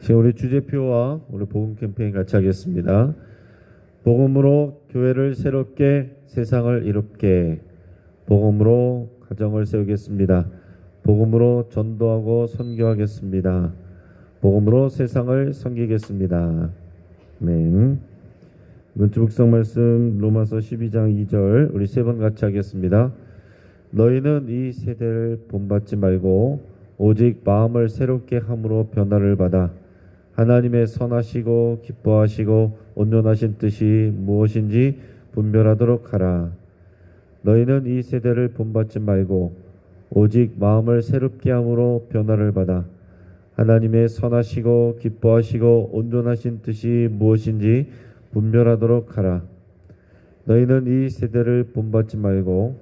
지금 우리 주제표와 우리 복음 캠페인 같이 하겠습니다. 복음으로 교회를 새롭게 세상을 이롭게 복음으로 가정을 세우겠습니다. 복음으로 전도하고 선교하겠습니다. 복음으로 세상을 섬기겠습니다. 아멘. 이번 주 북성 말씀 로마서 12장 2절 우리 세 번 같이 하겠습니다. 너희는 이 세대를 본받지 말고 오직 마음을 새롭게 함으로 변화를 받아 하나님의 선하시고 기뻐하시고 온전하신 뜻이 무엇인지 분별하도록 하라. 너희는 이 세대를 본받지 말고 오직 마음을 새롭게 함으로 변화를 받아 하나님의 선하시고 기뻐하시고 온전하신 뜻이 무엇인지 분별하도록 하라. 너희는 이 세대를 본받지 말고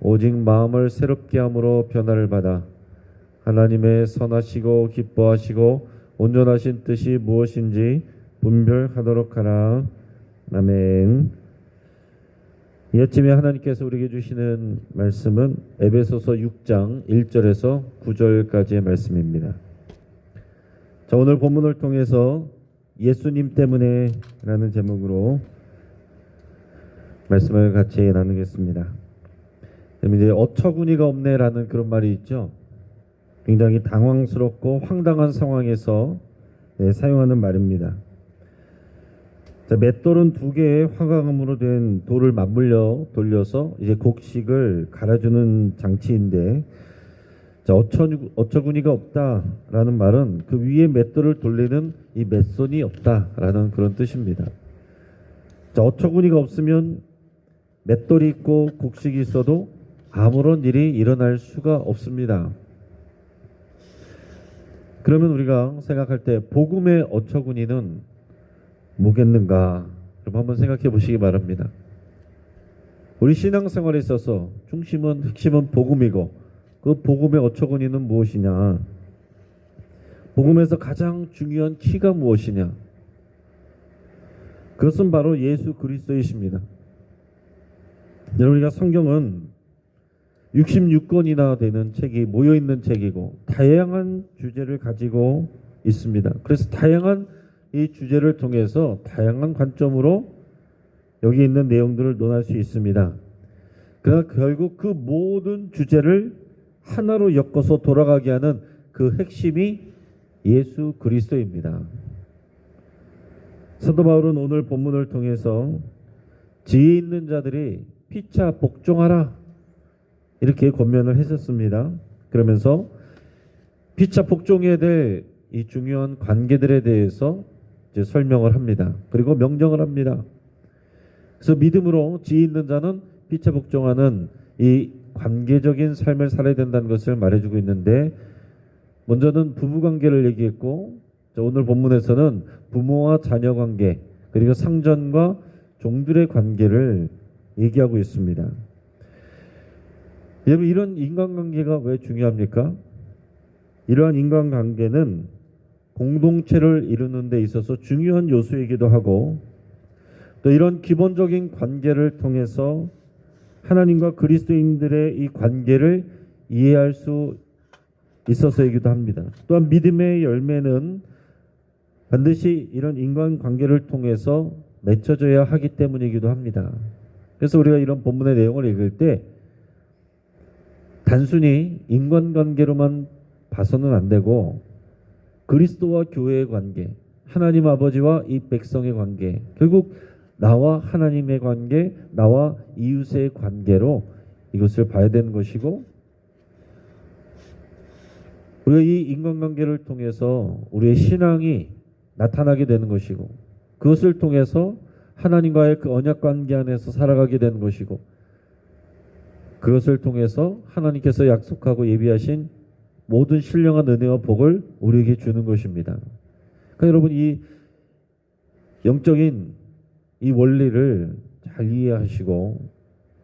오직 마음을 새롭게 함으로 변화를 받아 하나님의 선하시고 기뻐하시고 온전하신 뜻이 무엇인지 분별하도록 하라. 아멘. 이 아침에 하나님께서 우리에게 주시는 말씀은 에베소서 6장 1절에서 9절까지의 말씀입니다. 자, 오늘 본문을 통해서 예수님 때문에 라는 제목으로 말씀을 같이 나누겠습니다. 이제 어처구니가 없네라는 그런 말이 있죠. 굉장히 당황스럽고 황당한 상황에서 네, 사용하는 말입니다. 자, 맷돌은 두 개의 화강암으로 된 돌을 맞물려 돌려서 이제 곡식을 갈아주는 장치인데 자, 어처, 어처 구니가 없다라는 말은 그 위에 맷돌을 돌리는 이 맷손이 없다라는 그런 뜻입니다. 자, 어처구니가 없으면 맷돌이 있고 곡식이 있어도 아무런 일이 일어날 수가 없습니다. 그러면 우리가 생각할 때 복음의 어처구니는 뭐겠는가? 그럼 한번 생각해 보시기 바랍니다. 우리 신앙생활에 있어서 중심은 핵심은 복음이고 그 복음의 어처구니는 무엇이냐? 복음에서 가장 중요한 키가 무엇이냐? 그것은 바로 예수 그리스도이십니다. 여러분 우리가 성경은 66권이나 되는 책이 모여 있는 책이고 다양한 주제를 가지고 있습니다. 그래서 다양한 이 주제를 통해서 다양한 관점으로 여기 있는 내용들을 논할 수 있습니다. 그러나 결국 그 모든 주제를 하나로 엮어서 돌아가게 하는 그 핵심이 예수 그리스도입니다. 사도 바울은 오늘 본문을 통해서 지혜 있는 자들이 피차 복종하라 이렇게 권면을 했었습니다. 그러면서 피차 복종해야 될 이 중요한 관계들에 대해서 설명을 합니다. 그리고 명령을 합니다. 그래서 믿음으로 지혜 있는 자는 피차 복종하는 이 관계적인 삶을 살아야 된다는 것을 말해주고 있는데 먼저는 부부 관계를 얘기했고 오늘 본문에서는 부모와 자녀 관계 그리고 상전과 종들의 관계를 얘기하고 있습니다. 여러분 이런 인간관계가 왜 중요합니까? 이러한 인간관계는 공동체를 이루는 데 있어서 중요한 요소이기도 하고 또 이런 기본적인 관계를 통해서 하나님과 그리스도인들의 이 관계를 이해할 수 있어서이기도 합니다. 또한 믿음의 열매는 반드시 이런 인간 관계를 통해서 맺혀져야 하기 때문이기도 합니다. 그래서 우리가 이런 본문의 내용을 읽을 때 단순히 인간관계로만 봐서는 안 되고 그리스도와 교회의 관계, 하나님 아버지와 이 백성의 관계, 결국 나와 하나님의 관계, 나와 이웃의 관계로 이것을 봐야 되는 것이고 우리가 이 인간관계를 통해서 우리의 신앙이 나타나게 되는 것이고 그것을 통해서 하나님과의 그 언약 관계 안에서 살아가게 되는 것이고 그것을 통해서 하나님께서 약속하고 예비하신 모든 신령한 은혜와 복을 우리에게 주는 것입니다. 그러니까 여러분 이 영적인 이 원리를 잘 이해하시고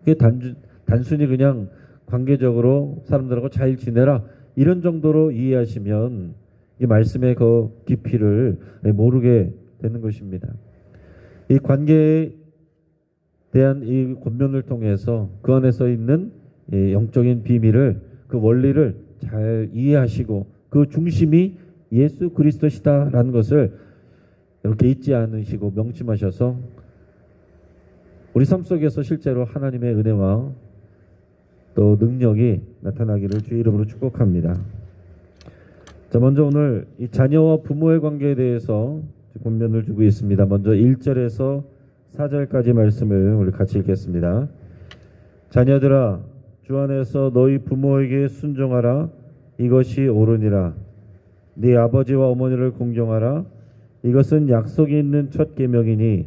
그게 단주, 단순히 그냥 관계적으로 사람들하고 잘 지내라 이런 정도로 이해하시면 이 말씀의 그 깊이를 모르게 되는 것입니다. 이 관계에 대한 이 권면을 통해서 그 안에서 있는 이 영적인 비밀을 그 원리를 잘 이해하시고 그 중심이 예수 그리스도시다라는 것을 이렇게 잊지 않으시고 명심하셔서 우리 삶 속에서 실제로 하나님의 은혜와 또 능력이 나타나기를 주의 이름으로 축복합니다. 자, 먼저 오늘 이 자녀와 부모의 관계에 대해서 본면을 주고 있습니다. 먼저 1절에서 4절까지 말씀을 우리 같이 읽겠습니다. 자녀들아 주 안에서 너희 부모에게 순종하라. 이것이 옳으니라. 네 아버지와 어머니를 공경하라. 이것은 약속이 있는 첫 계명이니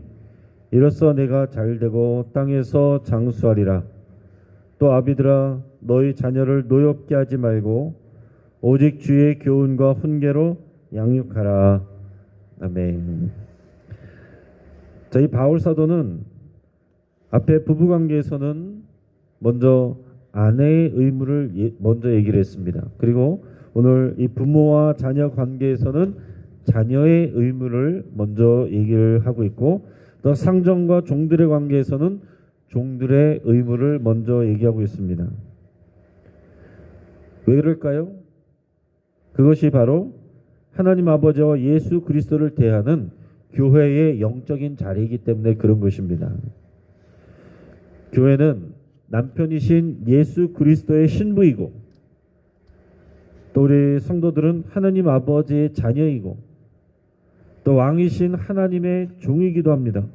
이로써 내가 잘되고 땅에서 장수하리라. 또 아비들아 너희 자녀를 노엽게 하지 말고 오직 주의 교훈과 훈계로 양육하라. 아멘. 저희 바울 사도는 앞에 부부 관계에서는 먼저 아내의 의무를 예- 먼저 얘기를 했습니다. 그리고 오늘 이 부모와 자녀 관계에서는 자녀의 의무를 먼저 얘기를 하고 있고 또 상정과 종들의 관계에서는 종들의 의무를 먼저 얘기하고 있습니다. 왜 그럴까요? 그것이 바로 하나님 아버지와 예수 그리스도를 대하는 교회의 영적인 자리이기 때문에 그런 것입니다. 교회는 남편이신 예수 그리스도의 신부이고 또 우리 성도들은 하나님 아버지의 자녀이고 또 왕이신 하나님의 종이기도 합니다.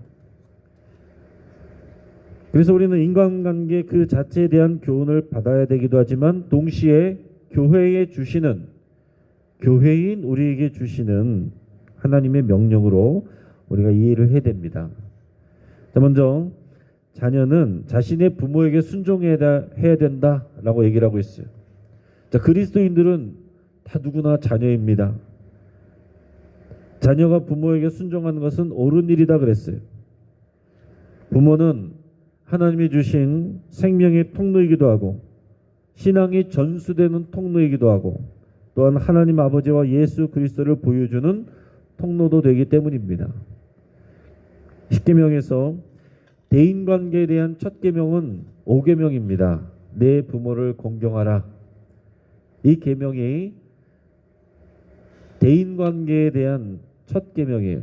그래서 우리는 인간관계 그 자체에 대한 교훈을 받아야 되기도 하지만 동시에 교회에 주시는 교회인 우리에게 주시는 하나님의 명령으로 우리가 이해를 해야 됩니다. 자, 먼저 자녀는 자신의 부모에게 순종해야 해야 된다라고 얘기를 하고 있어요. 자, 그리스도인들은 다 누구나 자녀입니다. 자녀가 부모에게 순종하는 것은 옳은 일이다 그랬어요. 부모는 하나님이 주신 생명의 통로이기도 하고 신앙이 전수되는 통로이기도 하고 또한 하나님 아버지와 예수 그리스도를 보여주는 통로도 되기 때문입니다. 십계명에서 대인 관계에 대한 첫 계명은 오계명입니다. 내 부모를 공경하라. 이 계명이 대인 관계에 대한 첫 계명이에요.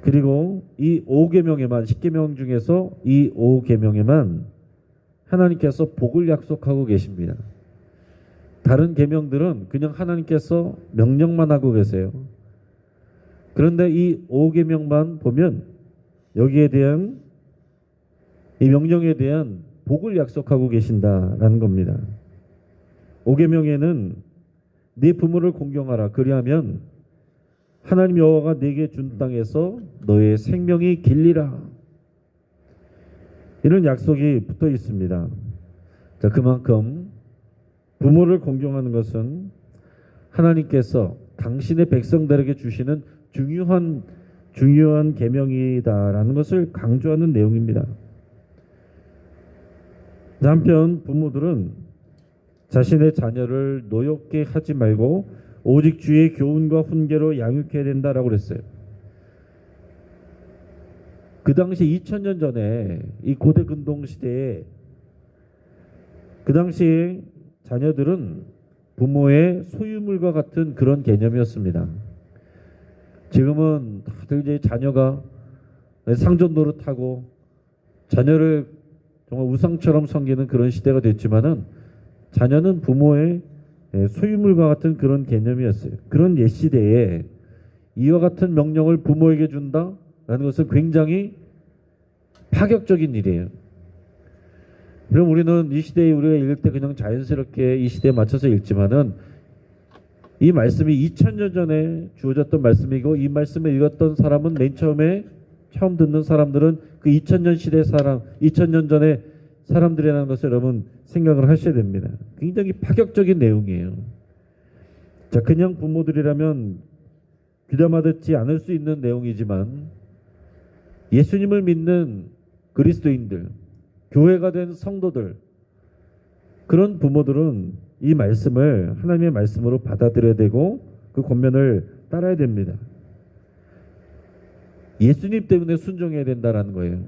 그리고 이 5계명에만 10계명 중에서 이 5계명에만 하나님께서 복을 약속하고 계십니다. 다른 계명들은 그냥 하나님께서 명령만 하고 계세요. 그런데 이 5계명만 보면 여기에 대한 이 명령에 대한 복을 약속하고 계신다라는 겁니다. 5계명에는 네 부모를 공경하라 그리하면 하나님 여호와가 네게 준 땅에서 너의 생명이 길리라. 이런 약속이 붙어 있습니다. 자, 그만큼 부모를 공경하는 것은 하나님께서 당신의 백성들에게 주시는 중요한 중요한 계명이다라는 것을 강조하는 내용입니다. 한편 부모들은 자신의 자녀를 노엽게 하지 말고 오직 주의 교훈과 훈계로 양육해야 된다라고 그랬어요. 그 당시 2000년 전에 이 고대 근동 시대에 그 당시에 자녀들은 부모의 소유물과 같은 그런 개념이었습니다. 지금은 다들 이제 자녀가 상전 노릇하고 자녀를 정말 우상처럼 섬기는 그런 시대가 됐지만은 자녀는 부모의 예, 소유물과 같은 그런 개념이었어요. 그런 옛 시대에 이와 같은 명령을 부모에게 준다라는 것은 굉장히 파격적인 일이에요. 그럼 우리는 이 시대에 우리가 읽을 때 그냥 자연스럽게 이 시대에 맞춰서 읽지만은 이 말씀이 2000년 전에 주어졌던 말씀이고 이 말씀을 읽었던 사람은 맨 처음에 처음 듣는 사람들은 그 2000년 시대 사람, 2000년 전에 사람들이라는 것을 여러분 생각을 하셔야 됩니다. 굉장히 파격적인 내용이에요. 자, 그냥 부모들이라면 귀담아 듣지 않을 수 있는 내용이지만 예수님을 믿는 그리스도인들, 교회가 된 성도들, 그런 부모들은 이 말씀을 하나님의 말씀으로 받아들여야 되고 그 권면을 따라야 됩니다. 예수님 때문에 순종해야 된다라는 거예요.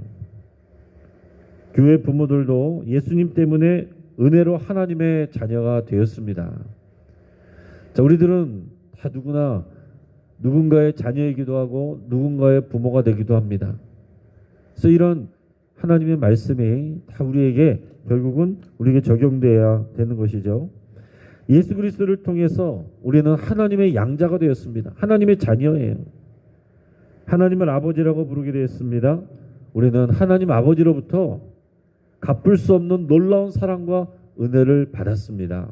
교회 부모들도 예수님 때문에 은혜로 하나님의 자녀가 되었습니다. 자, 우리들은 다 누구나 누군가의 자녀이기도 하고 누군가의 부모가 되기도 합니다. 그래서 이런 하나님의 말씀이 다 우리에게 결국은 우리에게 적용돼야 되는 것이죠. 예수 그리스도를 통해서 우리는 하나님의 양자가 되었습니다. 하나님의 자녀예요. 하나님을 아버지라고 부르게 되었습니다. 우리는 하나님 아버지로부터 갚을 수 없는 놀라운 사랑과 은혜를 받았습니다.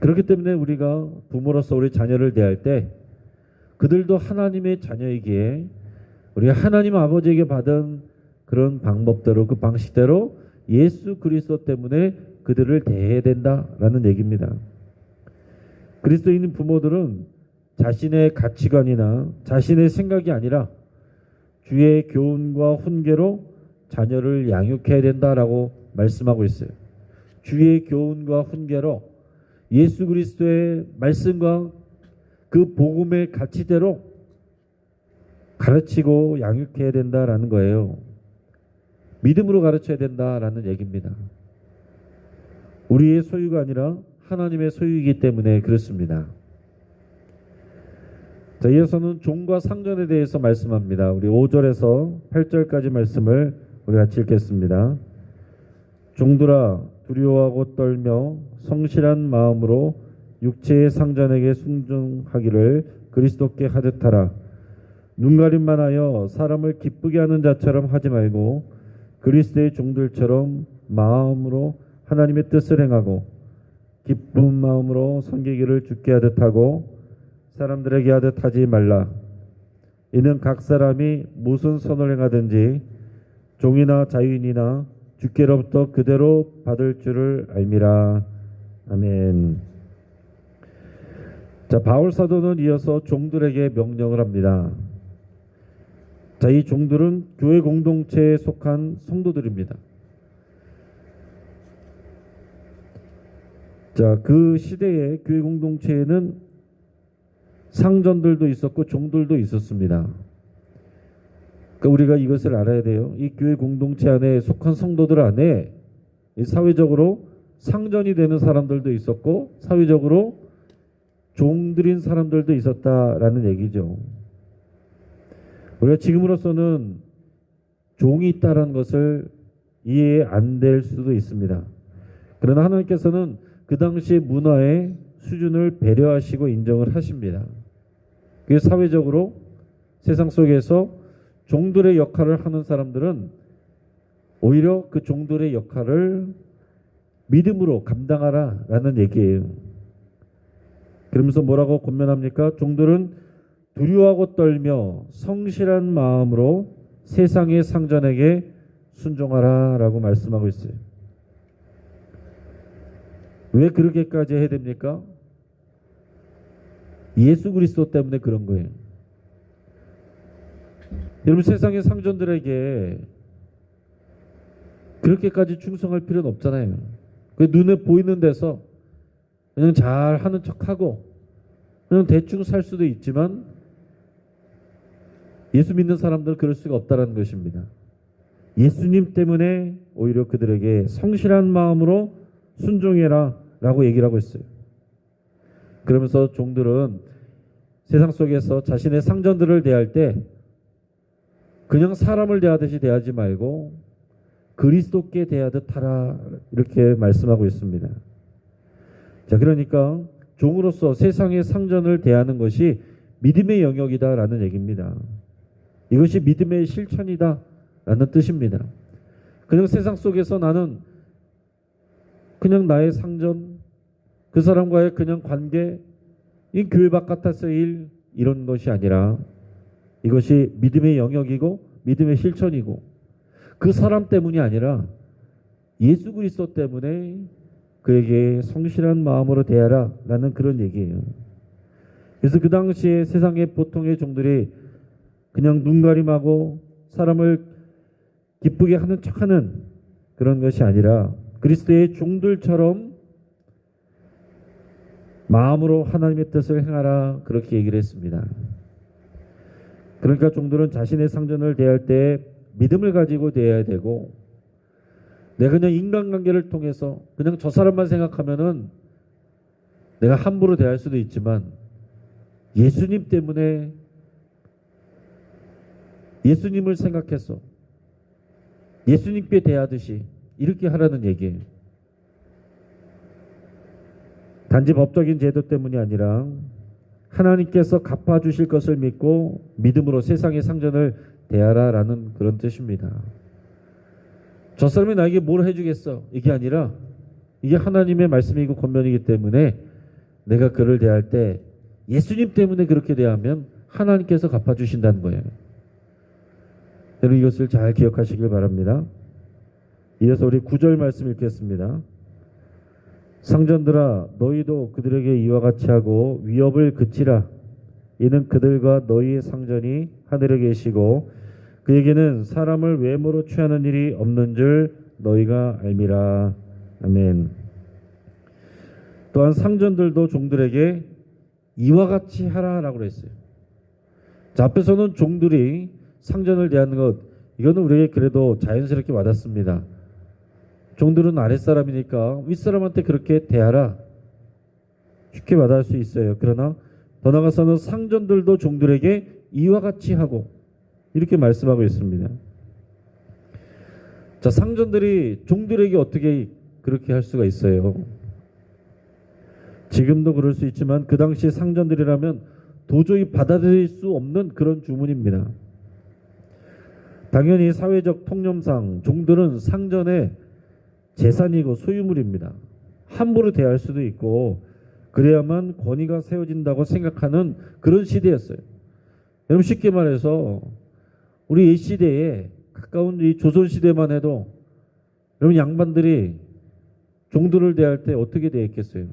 그렇기 때문에 우리가 부모로서 우리 자녀를 대할 때 그들도 하나님의 자녀이기에 우리가 하나님 아버지에게 받은 그런 방법대로 그 방식대로 예수 그리스도 때문에 그들을 대해야 된다라는 얘기입니다. 그리스도인 부모들은 자신의 가치관이나 자신의 생각이 아니라 주의 교훈과 훈계로 자녀를 양육해야 된다라고 말씀하고 있어요. 주의 교훈과 훈계로 예수 그리스도의 말씀과 그 복음의 가치대로 가르치고 양육해야 된다라는 거예요. 믿음으로 가르쳐야 된다라는 얘기입니다. 우리의 소유가 아니라 하나님의 소유이기 때문에 그렇습니다. 자, 이어서는 종과 상전에 대해서 말씀합니다. 우리 5절에서 8절까지 말씀을 우리 같이 읽겠습니다. 종들아 두려워하고 떨며 성실한 마음으로 육체의 상전에게 순종하기를 그리스도께 하듯 하라. 눈가림만 하여 사람을 기쁘게 하는 자처럼 하지 말고 그리스도의 종들처럼 마음으로 하나님의 뜻을 행하고 기쁜 마음으로 섬기기를 죽게 하듯 하고 사람들에게 하듯 하지 말라. 이는 각 사람이 무슨 선을 행하든지 종이나 자유인이나 주께로부터 그대로 받을 줄을 알미라. 아멘. 자, 바울 사도는 이어서 종들에게 명령을 합니다. 자, 이 종들은 교회 공동체에 속한 성도들입니다. 자, 그 시대의 교회 공동체에는 상전들도 있었고 종들도 있었습니다. 그러니까 우리가 이것을 알아야 돼요. 이 교회 공동체 안에 속한 성도들 안에 사회적으로 상전이 되는 사람들도 있었고 사회적으로 종들인 사람들도 있었다라는 얘기죠. 우리가 지금으로서는 종이 있다라는 것을 이해 안 될 수도 있습니다. 그러나 하나님께서는 그 당시 문화의 수준을 배려하시고 인정을 하십니다. 그 사회적으로 세상 속에서 종들의 역할을 하는 사람들은 오히려 그 종들의 역할을 믿음으로 감당하라 라는 얘기예요. 그러면서 뭐라고 권면합니까? 종들은 두려워하고 떨며 성실한 마음으로 세상의 상전에게 순종하라 라고 말씀하고 있어요. 왜 그렇게까지 해야 됩니까? 예수 그리스도 때문에 그런 거예요. 여러분 세상의 상전들에게 그렇게까지 충성할 필요는 없잖아요. 그 눈에 보이는 데서 그냥 잘 하는 척하고 그냥 대충 살 수도 있지만 예수 믿는 사람들은 그럴 수가 없다는 것입니다. 예수님 때문에 오히려 그들에게 성실한 마음으로 순종해라 라고 얘기를 하고 있어요. 그러면서 종들은 세상 속에서 자신의 상전들을 대할 때 그냥 사람을 대하듯이 대하지 말고 그리스도께 대하듯 하라 이렇게 말씀하고 있습니다. 자, 그러니까 종으로서 세상의 상전을 대하는 것이 믿음의 영역이다라는 얘기입니다. 이것이 믿음의 실천이다 라는 뜻입니다. 그냥 세상 속에서 나는 그냥 나의 상전, 그 사람과의 그냥 관계, 이 교회 바깥에서의 일 이런 것이 아니라 이것이 믿음의 영역이고 믿음의 실천이고 그 사람 때문이 아니라 예수 그리스도 때문에 그에게 성실한 마음으로 대하라 라는 그런 얘기예요. 그래서 그 당시에 세상의 보통의 종들이 그냥 눈가림하고 사람을 기쁘게 하는 척하는 그런 것이 아니라 그리스도의 종들처럼 마음으로 하나님의 뜻을 행하라 그렇게 얘기를 했습니다. 그러니까 종들은 자신의 상전을 대할 때 믿음을 가지고 대해야 되고 내가 그냥 인간관계를 통해서 그냥 저 사람만 생각하면은 내가 함부로 대할 수도 있지만 예수님 때문에 예수님을 생각해서 예수님께 대하듯이 이렇게 하라는 얘기예요. 단지 법적인 제도 때문이 아니라 하나님께서 갚아주실 것을 믿고 믿음으로 세상의 상전을 대하라라는 그런 뜻입니다. 저 사람이 나에게 뭘 해주겠어? 이게 아니라 이게 하나님의 말씀이고 권면이기 때문에 내가 그를 대할 때 예수님 때문에 그렇게 대하면 하나님께서 갚아주신다는 거예요. 여러분 이것을 잘 기억하시길 바랍니다. 이어서 우리 구절 말씀 읽겠습니다. 상전들아 너희도 그들에게 이와 같이 하고 위협을 그치라 이는 그들과 너희의 상전이 하늘에 계시고 그에게는 사람을 외모로 취하는 일이 없는 줄 너희가 알미라 아멘 또한 상전들도 종들에게 이와 같이 하라라고 그랬어요 자 앞에서는 종들이 상전을 대하는 것 이거는 우리에게 그래도 자연스럽게 와닿습니다 종들은 아랫사람이니까 윗사람한테 그렇게 대하라. 쉽게 와닿을 수 있어요. 그러나 더 나아가서는 상전들도 종들에게 이와 같이 하고 이렇게 말씀하고 있습니다. 자, 상전들이 종들에게 어떻게 그렇게 할 수가 있어요? 지금도 그럴 수 있지만 그 당시 상전들이라면 도저히 받아들일 수 없는 그런 주문입니다. 당연히 사회적 통념상 종들은 상전에 재산이고 소유물입니다. 함부로 대할 수도 있고 그래야만 권위가 세워진다고 생각하는 그런 시대였어요. 여러분 쉽게 말해서 우리 이 시대에 가까운 이 조선 시대만 해도 여러분 양반들이 종들을 대할 때 어떻게 대했겠어요?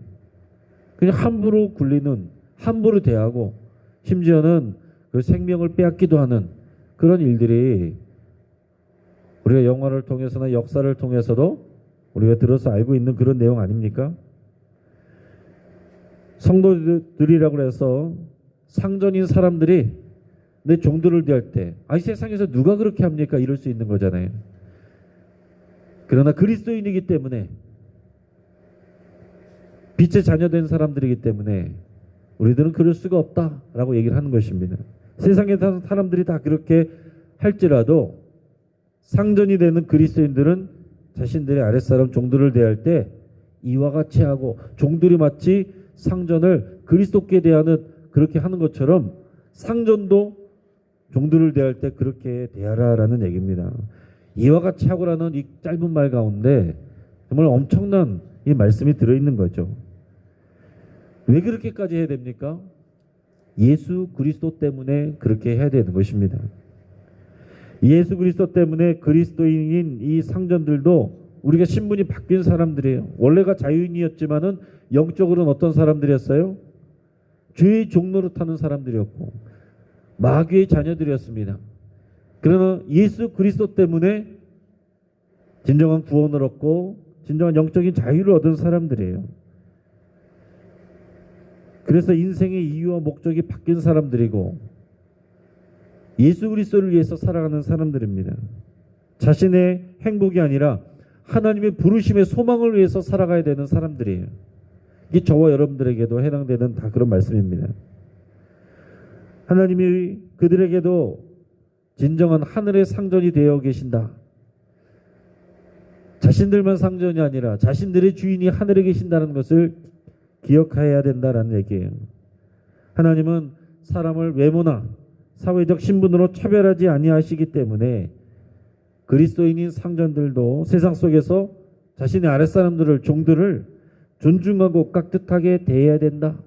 그냥 함부로 굴리는 함부로 대하고 심지어는 그 생명을 빼앗기도 하는 그런 일들이 우리가 영화를 통해서나 역사를 통해서도 우리가 들어서 알고 있는 그런 내용 아닙니까? 성도들이라고 해서 상전인 사람들이 내 종들을 대할 때, 아, 이 세상에서 누가 그렇게 합니까? 이럴 수 있는 거잖아요. 그러나 그리스도인이기 때문에, 빛의 자녀된 사람들이기 때문에, 우리들은 그럴 수가 없다라고 얘기를 하는 것입니다. 세상에 사는 사람들이 다 그렇게 할지라도 상전이 되는 그리스도인들은 자신들의 아랫사람 종들을 대할 때 이와 같이 하고 종들이 마치 상전을 그리스도께 대하는 그렇게 하는 것처럼 상전도 종들을 대할 때 그렇게 대하라라는 얘기입니다. 이와 같이 하고라는 이 짧은 말 가운데 정말 엄청난 이 말씀이 들어있는 거죠. 왜 그렇게까지 해야 됩니까? 예수 그리스도 때문에 그렇게 해야 되는 것입니다. 예수 그리스도 때문에 그리스도인인 이 상전들도 우리가 신분이 바뀐 사람들이에요. 원래가 자유인이었지만은 영적으로는 어떤 사람들이었어요? 죄의 종로를 타는 사람들이었고 마귀의 자녀들이었습니다. 그러나 예수 그리스도 때문에 진정한 구원을 얻고 진정한 영적인 자유를 얻은 사람들이에요. 그래서 인생의 이유와 목적이 바뀐 사람들이고 예수 그리스도를 위해서 살아가는 사람들입니다. 자신의 행복이 아니라 하나님의 부르심의 소망을 위해서 살아가야 되는 사람들이에요. 이게 저와 여러분들에게도 해당되는 다 그런 말씀입니다. 하나님이 그들에게도 진정한 하늘의 상전이 되어 계신다. 자신들만 상전이 아니라 자신들의 주인이 하늘에 계신다는 것을 기억해야 된다라는 얘기예요. 하나님은 사람을 외모나 사회적 신분으로 차별하지 아니하시기 때문에 그리스도인인 상전들도 세상 속에서 자신의 아랫사람들을 종들을 존중하고 깍듯하게 대해야 된다.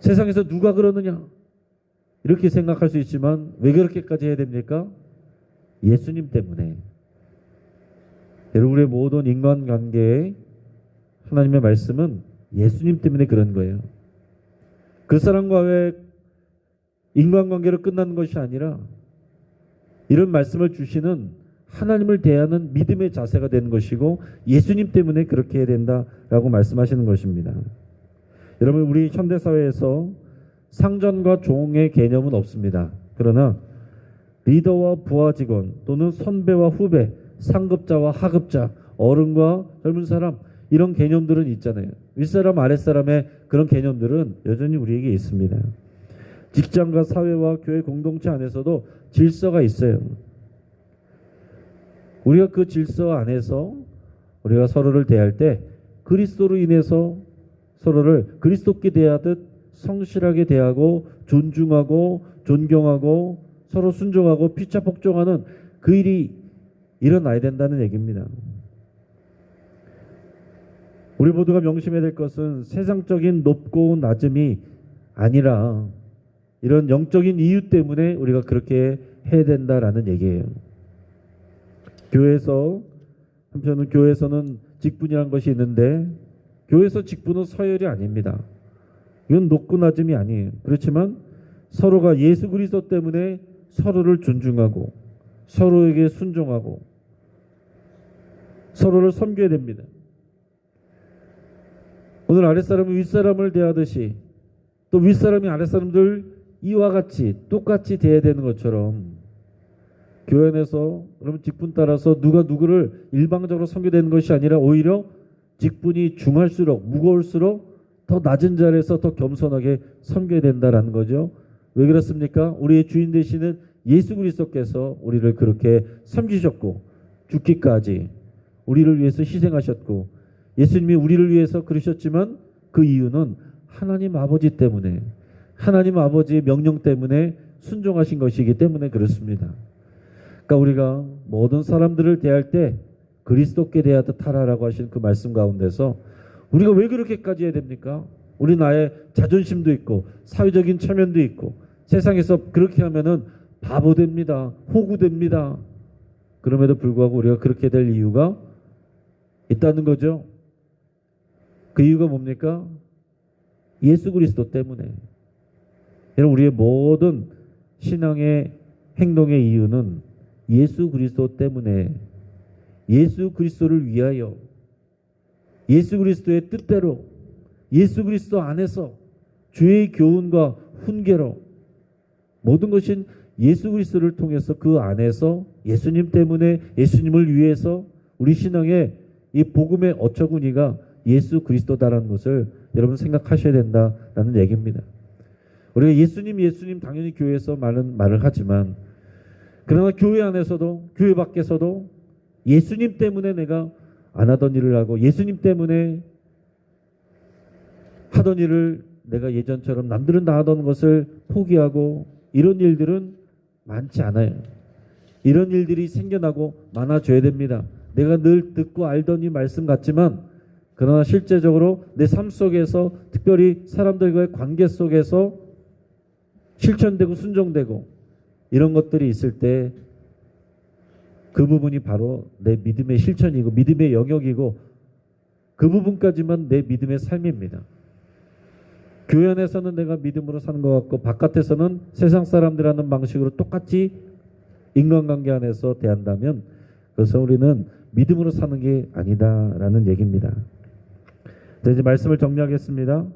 세상에서 누가 그러느냐? 이렇게 생각할 수 있지만 왜 그렇게까지 해야 됩니까? 예수님 때문에. 여러분의 모든 인간관계에 하나님의 말씀은 예수님 때문에 그런 거예요. 그 사람과의 인간관계로 끝나는 것이 아니라 이런 말씀을 주시는 하나님을 대하는 믿음의 자세가 되는 것이고 예수님 때문에 그렇게 해야 된다라고 말씀하시는 것입니다. 여러분 우리 현대 사회에서 상전과 종의 개념은 없습니다. 그러나 리더와 부하 직원 또는 선배와 후배, 상급자와 하급자, 어른과 젊은 사람 이런 개념들은 있잖아요. 윗사람 아랫사람의 그런 개념들은 여전히 우리에게 있습니다. 직장과 사회와 교회 공동체 안에서도 질서가 있어요. 우리가 그 질서 안에서 우리가 서로를 대할 때 그리스도로 인해서 서로를 그리스도께 대하듯 성실하게 대하고 존중하고 존경하고 서로 순종하고 피차 복종하는 그 일이 일어나야 된다는 얘기입니다. 우리 모두가 명심해야 될 것은 세상적인 높고 낮음이 아니라 이런 영적인 이유 때문에 우리가 그렇게 해야 된다라는 얘기예요. 교회에서 한편은 교회에서는 직분이란 것이 있는데 교회에서 직분은 서열이 아닙니다. 이건 높고 낮음이 아니에요. 그렇지만 서로가 예수 그리스도 때문에 서로를 존중하고 서로에게 순종하고 서로를 섬겨야 됩니다. 오늘 아랫사람이 윗사람을 대하듯이 또 윗사람이 아랫사람들 이와 같이 똑같이 대해야 되는 것처럼 교회 안에서 여러분 직분 따라서 누가 누구를 일방적으로 섬겨되는 것이 아니라 오히려 직분이 중할수록 무거울수록 더 낮은 자리에서 더 겸손하게 섬겨야 된다라는 거죠. 왜 그렇습니까? 우리의 주인 되시는 예수 그리스도께서 우리를 그렇게 섬기셨고 죽기까지 우리를 위해서 희생하셨고 예수님이 우리를 위해서 그러셨지만 그 이유는 하나님 아버지 때문에 하나님 아버지의 명령 때문에 순종하신 것이기 때문에 그렇습니다. 그러니까 우리가 모든 사람들을 대할 때 그리스도께 대하듯 하라라고 하신 그 말씀 가운데서 우리가 왜 그렇게까지 해야 됩니까? 우리 나의 자존심도 있고 사회적인 체면도 있고 세상에서 그렇게 하면은 바보 됩니다. 호구 됩니다. 그럼에도 불구하고 우리가 그렇게 될 이유가 있다는 거죠. 그 이유가 뭡니까? 예수 그리스도 때문에. 여러분 우리의 모든 신앙의 행동의 이유는 예수 그리스도 때문에 예수 그리스도를 위하여 예수 그리스도의 뜻대로 예수 그리스도 안에서 주의 교훈과 훈계로 모든 것은 예수 그리스도를 통해서 그 안에서 예수님 때문에 예수님을 위해서 우리 신앙의 이 복음의 어처구니가 예수 그리스도다라는 것을 여러분 생각하셔야 된다라는 얘기입니다. 우리가 예수님 예수님 당연히 교회에서 말은 말을 하지만 그러나 교회 안에서도 교회 밖에서도 예수님 때문에 내가 안 하던 일을 하고 예수님 때문에 하던 일을 내가 예전처럼 남들은 다 하던 것을 포기하고 이런 일들은 많지 않아요. 이런 일들이 생겨나고 많아져야 됩니다. 내가 늘 듣고 알던 이 말씀 같지만 그러나 실제적으로 내 삶 속에서 특별히 사람들과의 관계 속에서 실천되고 순종되고 이런 것들이 있을 때 그 부분이 바로 내 믿음의 실천이고 믿음의 영역이고 그 부분까지만 내 믿음의 삶입니다. 교회 안에서는 내가 믿음으로 사는 것 같고 바깥에서는 세상 사람들 하는 방식으로 똑같이 인간관계 안에서 대한다면 그래서 우리는 믿음으로 사는 게 아니다라는 얘기입니다. 자, 이제 말씀을 정리하겠습니다.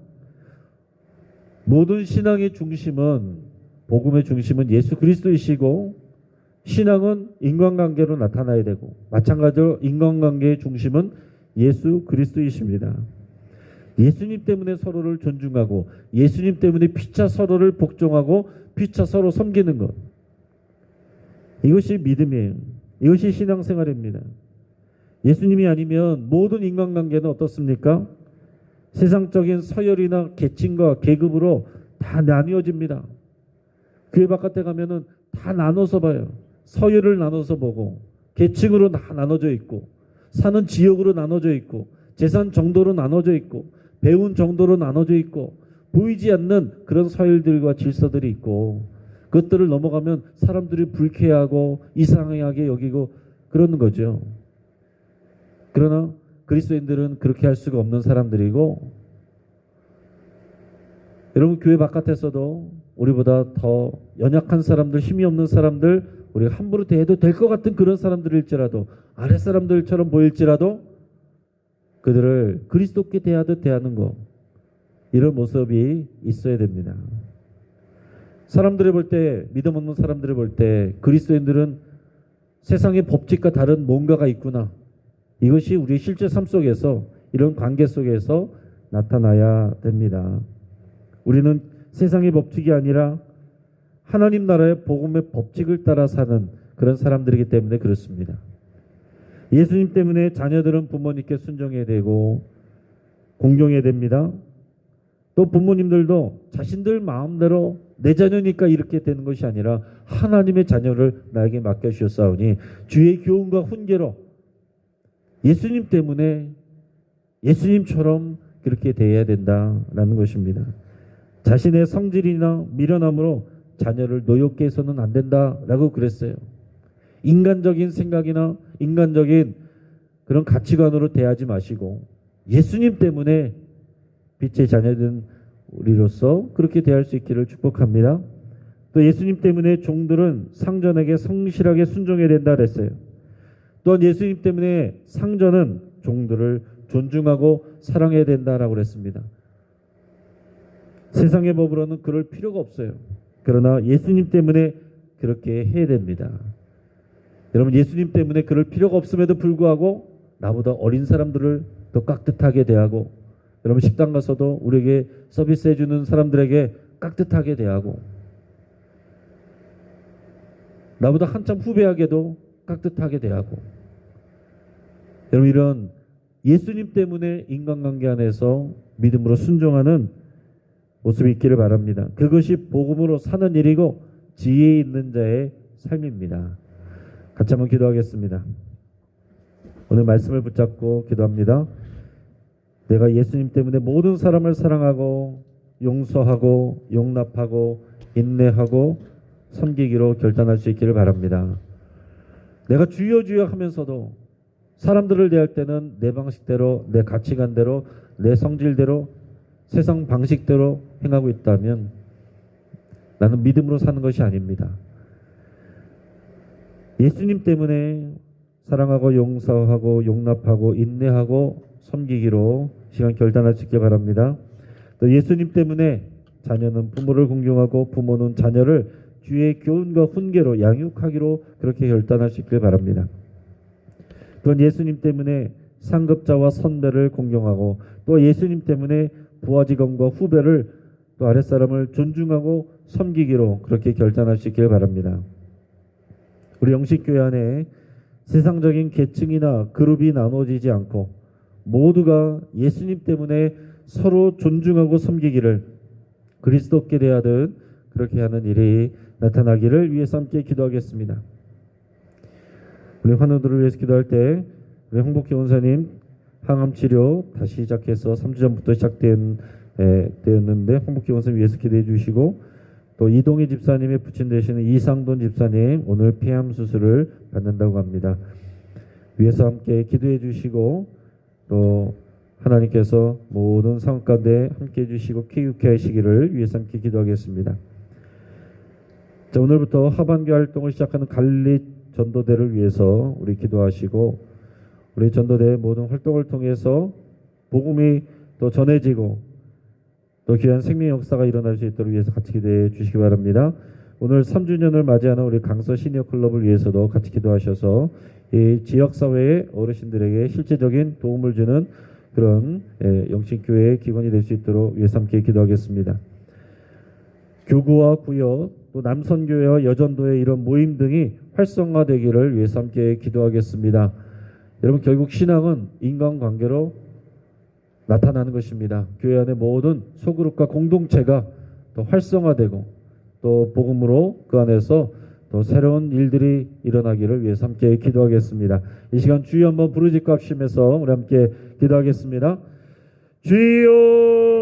모든 신앙의 중심은 복음의 중심은 예수 그리스도이시고 신앙은 인간관계로 나타나야 되고 마찬가지로 인간관계의 중심은 예수 그리스도이십니다. 예수님 때문에 서로를 존중하고 예수님 때문에 피차 서로를 복종하고 피차 서로 섬기는 것. 이것이 믿음이에요. 이것이 신앙생활입니다. 예수님이 아니면 모든 인간관계는 어떻습니까? 세상적인 서열이나 계층과 계급으로 다 나뉘어집니다. 교회 바깥에 가면은 다 나눠서 봐요. 서열을 나눠서 보고 계층으로 다 나눠져 있고 사는 지역으로 나눠져 있고 재산 정도로 나눠져 있고 배운 정도로 나눠져 있고 보이지 않는 그런 서열들과 질서들이 있고 그것들을 넘어가면 사람들이 불쾌하고 이상하게 여기고 그러는 거죠. 그러나 그리스도인들은 그렇게 할 수가 없는 사람들이고 여러분 교회 바깥에서도 우리보다 더 연약한 사람들, 힘이 없는 사람들 우리가 함부로 대해도 될 것 같은 그런 사람들일지라도 아랫 사람들처럼 보일지라도 그들을 그리스도께 대하듯 대하는 것 이런 모습이 있어야 됩니다. 사람들을 볼 때 믿음 없는 사람들을 볼 때 그리스도인들은 세상의 법칙과 다른 뭔가가 있구나. 이것이 우리의 실제 삶 속에서 이런 관계 속에서 나타나야 됩니다. 우리는 세상의 법칙이 아니라 하나님 나라의 복음의 법칙을 따라 사는 그런 사람들이기 때문에 그렇습니다. 예수님 때문에 자녀들은 부모님께 순종해야 되고 공경해야 됩니다. 또 부모님들도 자신들 마음대로 내 자녀니까 이렇게 되는 것이 아니라 하나님의 자녀를 나에게 맡겨 주셨사오니 주의 교훈과 훈계로 예수님 때문에 예수님처럼 그렇게 돼야 된다라는 것입니다. 자신의 성질이나 미련함으로 자녀를 노엽게 해서는 안 된다라고 그랬어요. 인간적인 생각이나 인간적인 그런 가치관으로 대하지 마시고 예수님 때문에 빛의 자녀된 우리로서 그렇게 대할 수 있기를 축복합니다. 또 예수님 때문에 종들은 상전에게 성실하게 순종해야 된다 그랬어요. 또한 예수님 때문에 상전은 종들을 존중하고 사랑해야 된다라고 그랬습니다. 세상의 법으로는 그럴 필요가 없어요. 그러나 예수님 때문에 그렇게 해야 됩니다. 여러분 예수님 때문에 그럴 필요가 없음에도 불구하고 나보다 어린 사람들을 더 깍듯하게 대하고 여러분 식당 가서도 우리에게 서비스 해 주는 사람들에게 깍듯하게 대하고 나보다 한참 후배에게도 깍듯하게 대하고 여러분 이런 예수님 때문에 인간관계 안에서 믿음으로 순종하는 모습이 있기를 바랍니다. 그것이 복음으로 사는 일이고 지혜 있는 자의 삶입니다. 같이 한번 기도하겠습니다. 오늘 말씀을 붙잡고 기도합니다. 내가 예수님 때문에 모든 사람을 사랑하고 용서하고 용납하고 인내하고 섬기기로 결단할 수 있기를 바랍니다. 내가 주여 주여 하면서도 사람들을 대할 때는 내 방식대로 내 가치관대로 내 성질대로 세상 방식대로 행하고 있다면 나는 믿음으로 사는 것이 아닙니다. 예수님 때문에 사랑하고 용서하고 용납하고 인내하고 섬기기로 시간 있길 바랍니다. 또 예수님 때문에 자녀는 부모를 공경하고 부모는 자녀를 주의 교훈과 훈계로 양육하기로 그렇게 있길 바랍니다. 또한 예수님 때문에 상급자와 선배를 공경하고 또 예수님 때문에 부하 직원과 후배를 또 아랫사람을 존중하고 섬기기로 그렇게 있길 바랍니다. 우리 영식교회 안에 세상적인 계층이나 그룹이 나눠지지 않고 모두가 예수님 때문에 서로 존중하고 섬기기를 그리스도께 대하듯 그렇게 하는 일이 나타나기를 위해서 함께 기도하겠습니다. 우리 환우들을 위해서 기도할 때 우리 홍복희 원사님 항암 치료 다시 시작해서 3주 전부터 시작된 에, 되었는데 홍복희 원사님 위해서 기도해 주시고 또 이동희 집사님의 부친 되시는 이상돈 집사님 오늘 폐암 수술을 받는다고 합니다. 위에서 함께 기도해 주시고 또 하나님께서 모든 상황 가운데 함께 해주시고 쾌유케 하시기를 위해서 함께 기도하겠습니다. 자 오늘부터 하반기 활동을 시작하는 갈리 전도대를 위해서 우리 기도하시고 우리 전도대 모든 활동을 통해서 복음이 또 전해지고 또 귀한 생명 역사가 일어날 수 있도록 위해서 같이 기도해 주시기 바랍니다. 오늘 3주년을 맞이하는 우리 강서 시니어 클럽을 위해서도 같이 기도하셔서 이 지역 사회의 어르신들에게 실제적인 도움을 주는 그런 예, 영신교회의 기관이 될 수 있도록 위해서 함께 기도하겠습니다. 교구와 구역 또 남선교회와 여전도의 이런 모임 등이 활성화되기를 위해서 함께 기도하겠습니다. 여러분 결국 신앙은 인간관계로 나타나는 것입니다. 교회 안의 모든 소그룹과 공동체가 더 활성화되고 또 복음으로 그 안에서 또 새로운 일들이 일어나기를 위해서 함께 기도하겠습니다. 이 시간 주여 한번 부르짖고 합심해서 우리 함께 기도하겠습니다. 주여